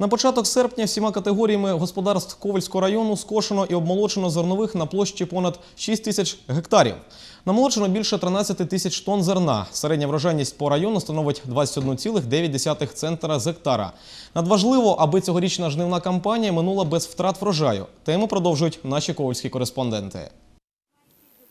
На початок серпня всіма категоріями господарств Ковальського району скошено і обмолочено зернових на площі понад 6 тисяч гектарів. Намолочено більше 13 тисяч тонн зерна. Середня врожайність по району становить 21,9 центра з гектара. Надважливо, аби цьогорічна жнивна кампанія минула без втрат врожаю. Тему продовжують наші ковальські кореспонденти.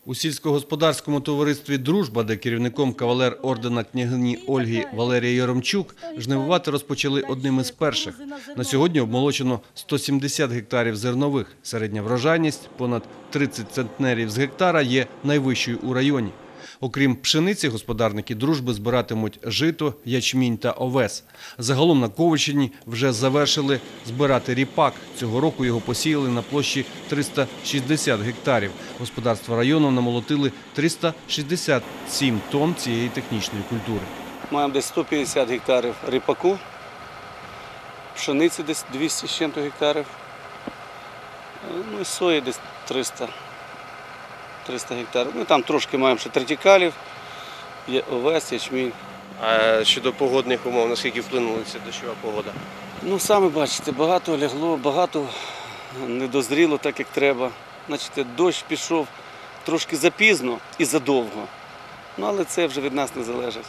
У сільськогосподарському товаристві Дружба, де керівником кавалер ордена княгині Ольги Валерія Яромчук, жнивувати розпочали одним із перших. На сьогодні обмолочено 170 гектарів зернових. Середня врожайність понад 30 центнерів з гектара є найвищою у районі. Окрім пшениці, господарники дружби збиратимуть жито, ячмінь та овес. Загалом на Ковальщині вже завершили збирати ріпак. Цього року його посіяли на площі 360 гектарів. Господарства району намолотили 367 тонн цієї технічної культури. Маємо десь 150 гектарів ріпаку, пшениці десь 200 з чим-то гектарів, ну і сої десь 300, 300 гектарів. Ну і там трошки маємо ще третікалів, є овес, ячмінь. А щодо погодних умов, наскільки вплинула ця дощова погода? Ну, самі бачите, багато лягло, багато не дозріло так, як треба. Значить, дощ пішов трошки запізно і задовго. Ну, але це вже від нас не залежить.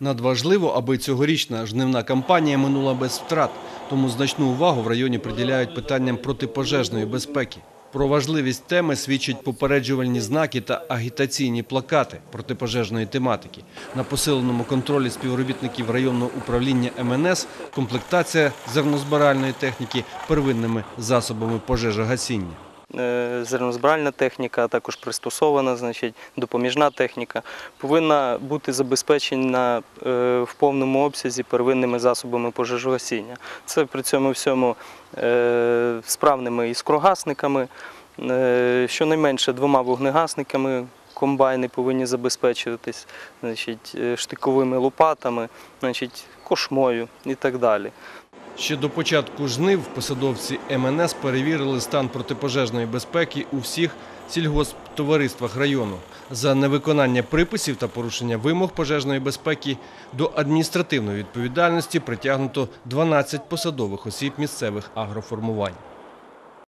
Надважливо, аби цьогорічна жнивна кампанія минула без втрат, тому значну увагу в районі приділяють питанням протипожежної безпеки. Про важливість теми свідчать попереджувальні знаки та агітаційні плакати протипожежної тематики. На посиленому контролі співробітників районного управління МНС комплектація зернозбиральної техніки первинними засобами пожежогасіння. Е, зернозбиральна техніка, а також пристосована, значить, допоміжна техніка, повинна бути забезпечена е, в повному обсязі первинними засобами пожежогасіння. Це при цьому всьому е, справними іскрогасниками, щонайменше двома вогнегасниками. Комбайни повинні забезпечуватись значить, штиковими лопатами, значить, кошмою і так далі. Ще до початку жнив посадовці МНС перевірили стан протипожежної безпеки у всіх сільгосптовариствах району. За невиконання приписів та порушення вимог пожежної безпеки до адміністративної відповідальності притягнуто 12 посадових осіб місцевих агроформувань.